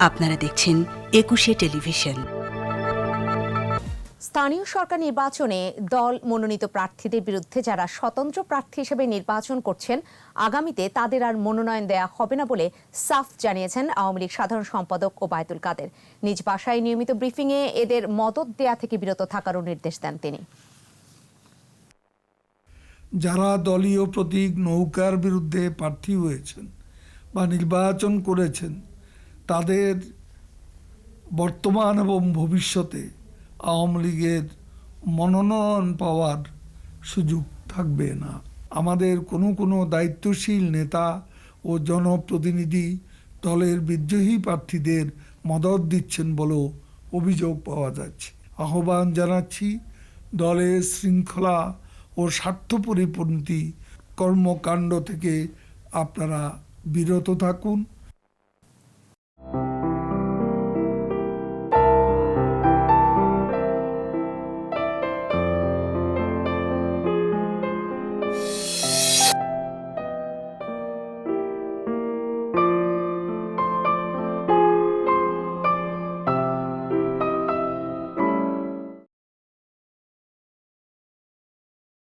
আপনারা দেখছেন একুশে টেলিভিশন। স্থানীয় সরকার নির্বাচনে দল মনোনীত প্রার্থীদের বিরুদ্ধে যারা স্বতন্ত্র প্রার্থী হিসেবে নির্বাচন করছেন আগামীতে তাদের আর মনোনয়ন দেয়া হবে না বলে সাফ জানিয়েছেন আওয়ামী লীগ সাধারণ সম্পাদক ওবায়দুল কাদের। নিজ বাসায় নিয়মিত ব্রিফিংয়ে এদের মদত দেয়া থেকে বিরত থাকারও নির্দেশ দেন তিনি। যারা দলীয় প্রতীক নৌকার বিরুদ্ধে প্রার্থী হয়েছেন বা নির্বাচন করেছেন তাদের বর্তমান এবং ভবিষ্যতে আওয়ামী লীগের মনোনয়ন পাওয়ার সুযোগ থাকবে না। আমাদের কোনো কোনো দায়িত্বশীল নেতা ও জনপ্রতিনিধি দলের বিদ্রোহী প্রার্থীদের মদত দিচ্ছেন বলেও অভিযোগ পাওয়া যাচ্ছে। আহ্বান জানাচ্ছি দলের শৃঙ্খলা ও স্বার্থ পরিপন্থী কর্মকাণ্ড থেকে আপনারা বিরত থাকুন।